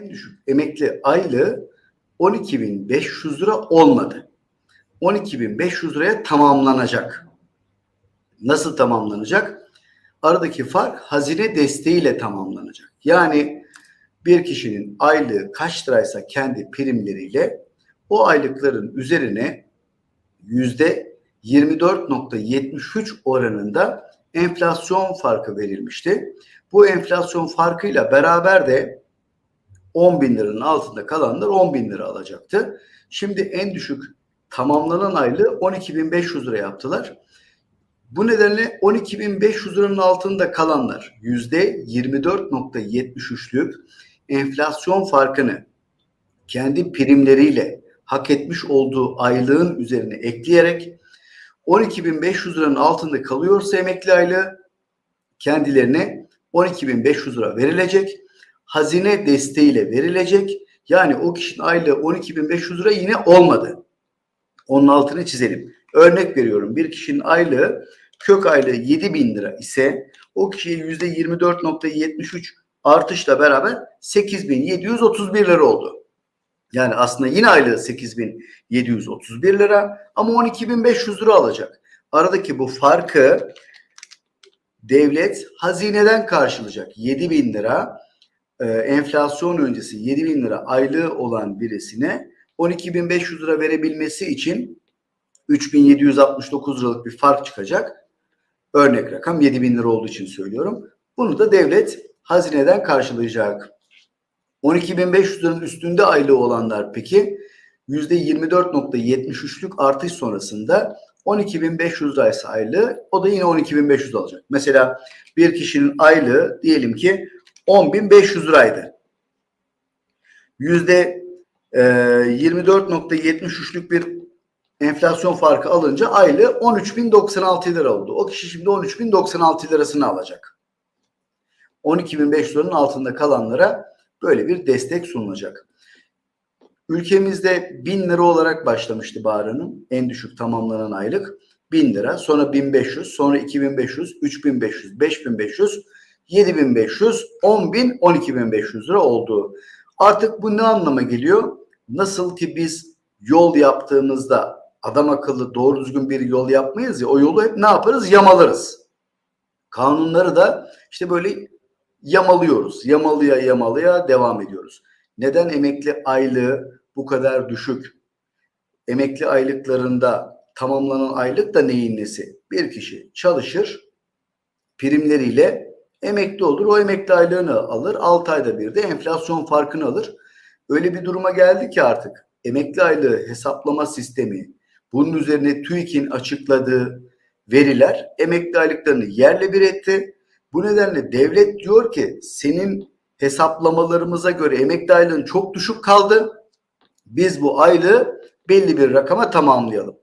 en düşük emekli aylığı 12.500 lira olmadı. 12.500 liraya tamamlanacak. Nasıl tamamlanacak? Aradaki fark hazine desteğiyle tamamlanacak. Yani bir kişinin aylığı kaç liraysa kendi primleriyle o aylıkların üzerine yüzde 24.73 oranında enflasyon farkı verilmişti. Bu enflasyon farkıyla beraber de 10 bin liranın altında kalanlar 10 bin lira alacaktı. Şimdi en düşük tamamlanan aylığı 12.500 lira yaptılar. Bu nedenle 12.500 liranın altında kalanlar %24.73'lük enflasyon farkını kendi primleriyle hak etmiş olduğu aylığın üzerine ekleyerek 12.500 liranın altında kalıyorsa emekli aylığı kendilerine 12.500 lira verilecek. Hazine desteğiyle verilecek. Yani o kişinin aylığı 12.500 lira yine olmadı. Onun altını çizelim. Örnek veriyorum bir kişinin aylığı kök aylığı 7.000 lira ise o kişiye %24.73 artışla beraber 8.731 lira oldu. Yani aslında yine aylığı 8.731 lira ama 12.500 lira alacak. Aradaki bu farkı devlet hazineden karşılayacak. 7.000 lira e, enflasyon öncesi 7.000 lira aylığı olan birisine 12.500 lira verebilmesi için 3.769 liralık bir fark çıkacak. Örnek rakam 7.000 lira olduğu için söylüyorum. Bunu da devlet hazineden karşılayacak. 12.500 liranın üstünde aylığı olanlar peki %24.73'lük artış sonrasında 12.500 liraysa aylığı o da yine 12.500 alacak. Mesela bir kişinin aylığı diyelim ki 10.500 liraydı. Yüzde e, 24.73'lük bir enflasyon farkı alınca aylığı 13.096 lira oldu. O kişi şimdi 13.096 lirasını alacak. 12.500 liranın altında kalanlara böyle bir destek sunulacak. Ülkemizde 1000 lira olarak başlamıştı Bahar Hanım. En düşük tamamlanan aylık 1000 lira. Sonra 1500, sonra 2500, 3500, 5500, 7500, 10000, 12500 lira oldu. Artık bu ne anlama geliyor? Nasıl ki biz yol yaptığımızda adam akıllı doğru düzgün bir yol yapmayız ya o yolu hep ne yaparız? Yamalarız. Kanunları da işte böyle yamalıyoruz. Yamalıya yamalıya devam ediyoruz. Neden emekli aylığı bu kadar düşük? Emekli aylıklarında tamamlanan aylık da neyin nesi? Bir kişi çalışır, primleriyle emekli olur. O emekli aylığını alır. 6 ayda bir de enflasyon farkını alır. Öyle bir duruma geldi ki artık emekli aylığı hesaplama sistemi, bunun üzerine TÜİK'in açıkladığı veriler emekli aylıklarını yerle bir etti. Bu nedenle devlet diyor ki senin hesaplamalarımıza göre emekli aylığın çok düşük kaldı. Biz bu aylığı belli bir rakama tamamlayalım.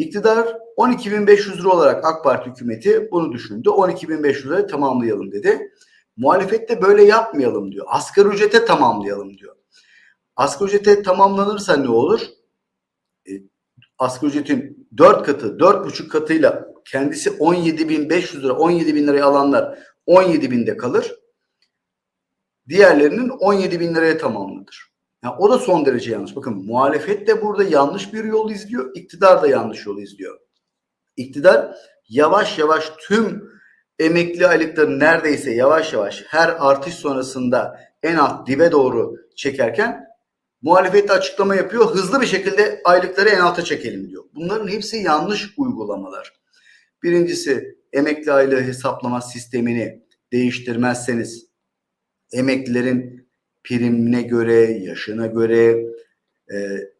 İktidar 12.500 lira olarak AK Parti hükümeti bunu düşündü. 12.500 lirayı tamamlayalım dedi. Muhalefet de böyle yapmayalım diyor. Asgari ücrete tamamlayalım diyor. Asgari ücrete tamamlanırsa ne olur? E, asgari ücretin 4 katı, 4,5 katıyla kendisi 17.500 lira, 17.000 liraya alanlar 17.000'de kalır. Diğerlerinin 17.000 liraya tamamlanır. Yani o da son derece yanlış. Bakın muhalefet de burada yanlış bir yol izliyor. iktidar da yanlış yol izliyor. İktidar yavaş yavaş tüm emekli aylıkları neredeyse yavaş yavaş her artış sonrasında en alt dibe doğru çekerken muhalefet de açıklama yapıyor. Hızlı bir şekilde aylıkları en alta çekelim diyor. Bunların hepsi yanlış uygulamalar. Birincisi emekli aylığı hesaplama sistemini değiştirmezseniz emeklilerin primine göre, yaşına göre, e,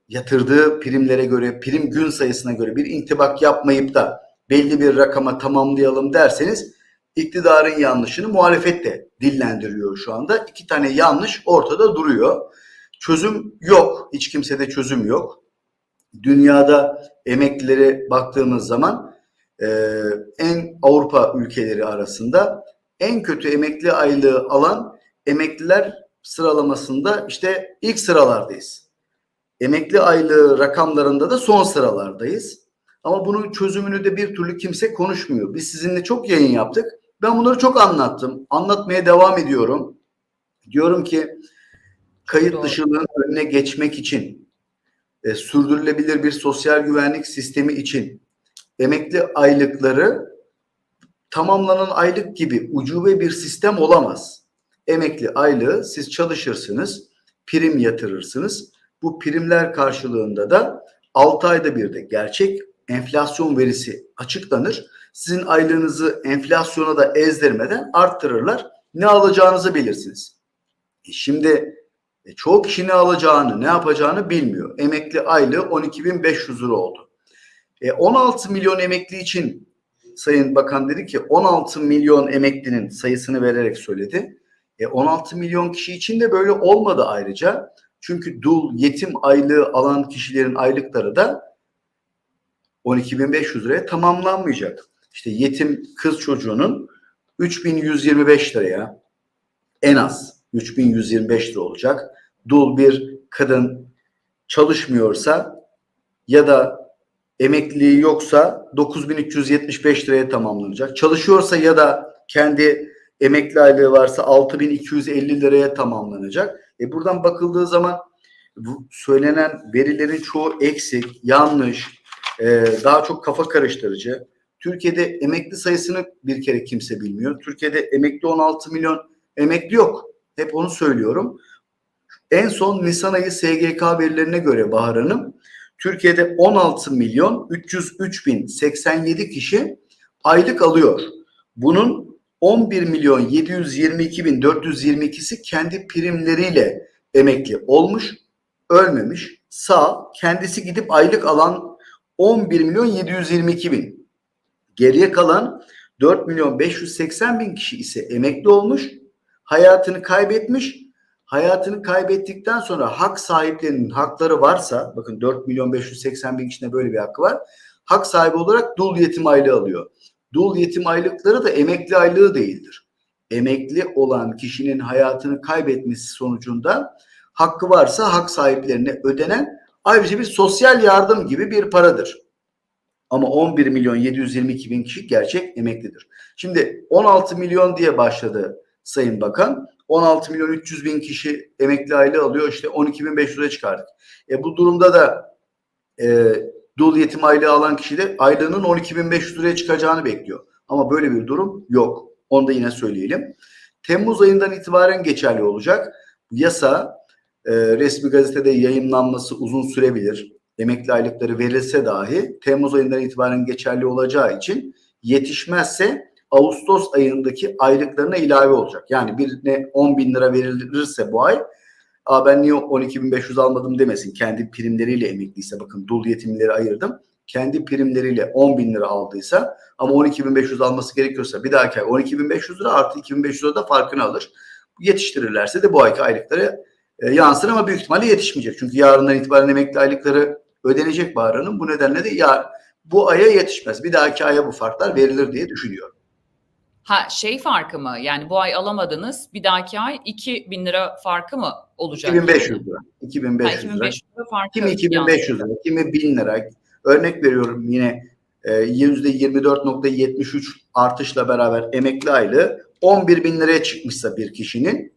yatırdığı primlere göre, prim gün sayısına göre bir intibak yapmayıp da belli bir rakama tamamlayalım derseniz iktidarın yanlışını muhalefet de dillendiriyor şu anda. İki tane yanlış ortada duruyor. Çözüm yok. Hiç kimsede çözüm yok. Dünyada emeklilere baktığımız zaman e, en Avrupa ülkeleri arasında en kötü emekli aylığı alan emekliler sıralamasında işte ilk sıralardayız. Emekli aylığı rakamlarında da son sıralardayız. Ama bunun çözümünü de bir türlü kimse konuşmuyor. Biz sizinle çok yayın yaptık. Ben bunları çok anlattım. Anlatmaya devam ediyorum. Diyorum ki kayıt dışılığın önüne geçmek için, e, sürdürülebilir bir sosyal güvenlik sistemi için emekli aylıkları tamamlanan aylık gibi ucube bir sistem olamaz. Emekli aylığı siz çalışırsınız, prim yatırırsınız. Bu primler karşılığında da 6 ayda bir de gerçek enflasyon verisi açıklanır. Sizin aylığınızı enflasyona da ezdirmeden arttırırlar. Ne alacağınızı bilirsiniz. E Şimdi e, çoğu kişi ne alacağını, ne yapacağını bilmiyor. Emekli aylığı 12.500 lira oldu. E, 16 milyon emekli için Sayın Bakan dedi ki 16 milyon emeklinin sayısını vererek söyledi. E, 16 milyon kişi için de böyle olmadı ayrıca. Çünkü dul, yetim aylığı alan kişilerin aylıkları da 12.500 liraya tamamlanmayacak. İşte yetim kız çocuğunun 3125 liraya en az 3125 lira olacak. Dul bir kadın çalışmıyorsa ya da emekliliği yoksa 9375 liraya tamamlanacak. Çalışıyorsa ya da kendi emekli aylığı varsa 6250 liraya tamamlanacak. E buradan bakıldığı zaman bu söylenen verilerin çoğu eksik, yanlış, e, daha çok kafa karıştırıcı. Türkiye'de emekli sayısını bir kere kimse bilmiyor. Türkiye'de emekli 16 milyon emekli yok. Hep onu söylüyorum. En son Nisan ayı SGK verilerine göre Bahar Hanım, Türkiye'de 16 milyon 303 bin 87 kişi aylık alıyor. Bunun 11 milyon 722 bin 422'si kendi primleriyle emekli olmuş, ölmemiş, sağ, kendisi gidip aylık alan 11 milyon 722 bin. Geriye kalan 4 milyon 580 bin kişi ise emekli olmuş, hayatını kaybetmiş. Hayatını kaybettikten sonra hak sahiplerinin hakları varsa, bakın 4 milyon 580 bin kişinin böyle bir hakkı var. Hak sahibi olarak dul yetim aylığı alıyor. Dul yetim aylıkları da emekli aylığı değildir. Emekli olan kişinin hayatını kaybetmesi sonucunda hakkı varsa hak sahiplerine ödenen ayrıca bir sosyal yardım gibi bir paradır. Ama 11 milyon 722 bin kişi gerçek emeklidir. Şimdi 16 milyon diye başladı Sayın Bakan. 16 milyon 300 bin kişi emekli aylığı alıyor. İşte 12 bin 500 lira çıkardık. E bu durumda da e, dul yetim aylığı alan kişi de aylığının 12 bin 500 liraya çıkacağını bekliyor. Ama böyle bir durum yok. Onu da yine söyleyelim. Temmuz ayından itibaren geçerli olacak. Yasa e, resmi gazetede yayınlanması uzun sürebilir. Emekli aylıkları verilse dahi Temmuz ayından itibaren geçerli olacağı için yetişmezse Ağustos ayındaki aylıklarına ilave olacak. Yani birine 10 bin lira verilirse bu ay Aa ben niye 12.500 almadım demesin. Kendi primleriyle emekliyse bakın dul yetimleri ayırdım. Kendi primleriyle 10 bin lira aldıysa ama 12.500 alması gerekiyorsa bir dahaki ay 12.500 lira artı 2.500 lira da farkını alır. Yetiştirirlerse de bu ayki aylıkları e, yansır ama büyük ihtimalle yetişmeyecek. Çünkü yarından itibaren emekli aylıkları ödenecek Bahar Hanım. Bu nedenle de ya bu aya yetişmez. Bir dahaki aya bu farklar verilir diye düşünüyorum. Ha şey farkı mı? Yani bu ay alamadınız. Bir dahaki ay 2000 lira farkı mı olacak? 2500 lira. Ha, 2500 lira. 2500 lira farkı. Kimi 2500 lira, kimi 1000 lira. Örnek veriyorum yine e, %24.73 artışla beraber emekli aylığı 11 bin liraya çıkmışsa bir kişinin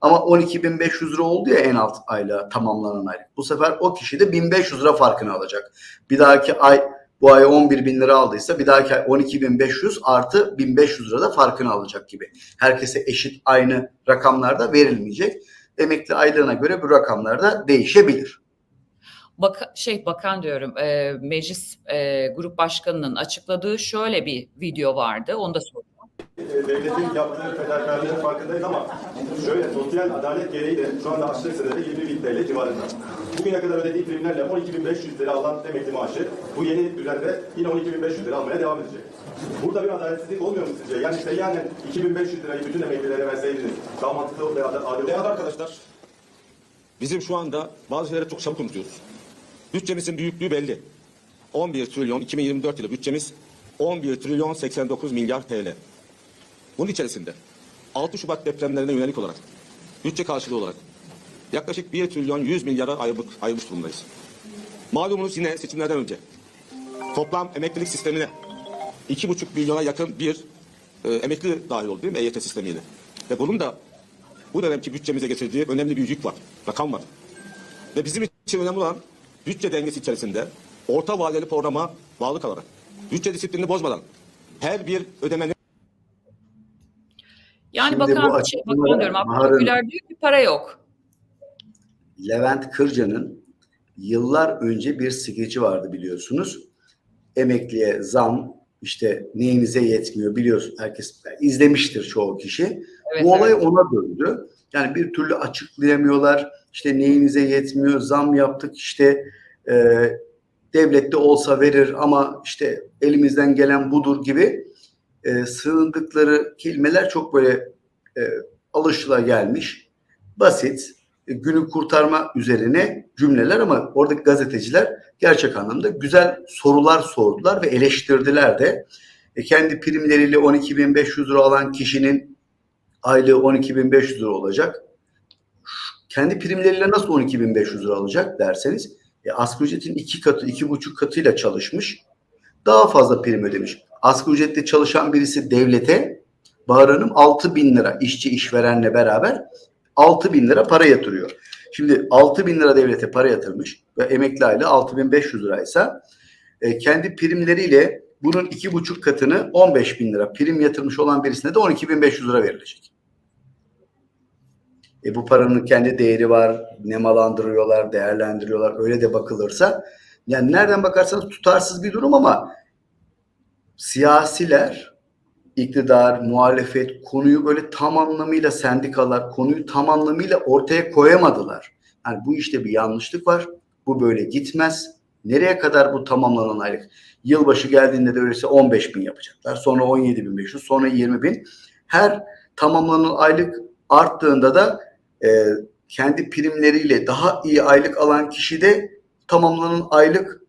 ama 12.500 lira oldu ya en alt aylığa tamamlanan aylık. Bu sefer o kişi de 1500 lira farkını alacak. Bir dahaki ay bu ay 11 bin lira aldıysa bir dahaki ay 12.500 artı 1500 lira da farkını alacak gibi. Herkese eşit aynı rakamlarda verilmeyecek. Emekli aylığına göre bu rakamlar da değişebilir. Baka, şey bakan diyorum e, meclis e, grup başkanının açıkladığı şöyle bir video vardı. Onu da sorayım. E, devletin yaptığı fedakarlığın farkındayız ama şöyle sosyal adalet gereği de şu anda açlık sınırı 20 bin TL civarında. Bugüne kadar ödediği primlerle 12.500 lira alan emekli maaşı bu yeni düzende yine 12.500 lira almaya devam edecek. Burada bir adaletsizlik olmuyor mu sizce? Yani seyyanen 2500 lirayı bütün emeklilere verseydiniz daha mantıklı ve adil Değerli arkadaşlar, bizim şu anda bazı şeyleri çok çabuk unutuyoruz. Bütçemizin büyüklüğü belli. 11 trilyon, 2024 yılı bütçemiz 11 trilyon 89 milyar TL. Bunun içerisinde 6 Şubat depremlerine yönelik olarak, bütçe karşılığı olarak yaklaşık 1 trilyon 100 milyara ayırmış, ayırmış durumdayız. Malumunuz yine seçimlerden önce toplam emeklilik sistemine 2,5 milyona yakın bir e, emekli dahil oldu değil mi EYT sistemiyle. Ve bunun da bu dönemki bütçemize getirdiği önemli bir yük var. Rakam var. Ve bizim için önemli olan bütçe dengesi içerisinde orta vadeli programa bağlı kalarak, bütçe disiplinini bozmadan her bir ödemenin Yani Şimdi bakan, bu şey, bakan diyorum Abdullah Güler diyor ki para yok. Levent Kırca'nın yıllar önce bir skeci vardı biliyorsunuz. Emekliye zam işte neyinize yetmiyor biliyorsun herkes izlemiştir çoğu kişi. Evet, Bu olay evet. ona döndü. Yani bir türlü açıklayamıyorlar. İşte neyinize yetmiyor, zam yaptık işte e, devlette olsa verir ama işte elimizden gelen budur gibi e, sığındıkları kelimeler çok böyle e, alışılagelmiş, basit, e, günü kurtarma üzerine cümleler ama oradaki gazeteciler gerçek anlamda güzel sorular sordular ve eleştirdiler de. E, kendi primleriyle 12.500 lira alan kişinin aylığı 12.500 lira olacak. Kendi primleriyle nasıl 12.500 lira alacak derseniz e, asgari ücretin iki katı, iki buçuk katıyla çalışmış. Daha fazla prim ödemiş. Asgari ücretle çalışan birisi devlete Bahar Hanım 6 bin lira işçi işverenle beraber 6 bin lira para yatırıyor. Şimdi 6 bin lira devlete para yatırmış ve emekli aylığı 6500 liraysa e, kendi primleriyle bunun iki buçuk katını 15 bin lira prim yatırmış olan birisine de 12.500 lira verilecek. E bu paranın kendi değeri var, nemalandırıyorlar, değerlendiriyorlar. Öyle de bakılırsa yani nereden bakarsanız tutarsız bir durum ama siyasiler, iktidar, muhalefet konuyu böyle tam anlamıyla sendikalar konuyu tam anlamıyla ortaya koyamadılar. Yani bu işte bir yanlışlık var. Bu böyle gitmez. Nereye kadar bu tamamlanan aylık? Yılbaşı geldiğinde de öyleyse 15 bin yapacaklar. Sonra 17 bin 500, sonra 20 bin. Her tamamlanan aylık arttığında da e, kendi primleriyle daha iyi aylık alan kişi de tamamlanan aylık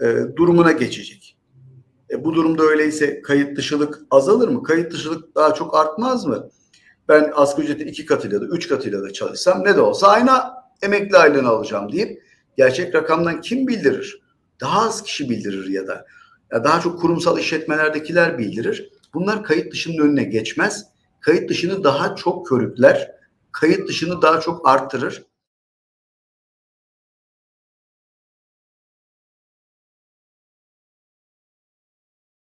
e, durumuna geçecek. E, bu durumda öyleyse kayıt dışılık azalır mı? Kayıt dışılık daha çok artmaz mı? Ben asgari ücretin iki katıyla da üç katıyla da çalışsam ne de olsa aynı emekli aylığını alacağım deyip gerçek rakamdan kim bildirir? Daha az kişi bildirir ya da ya daha çok kurumsal işletmelerdekiler bildirir. Bunlar kayıt dışının önüne geçmez. Kayıt dışını daha çok körükler. Kayıt dışını daha çok arttırır.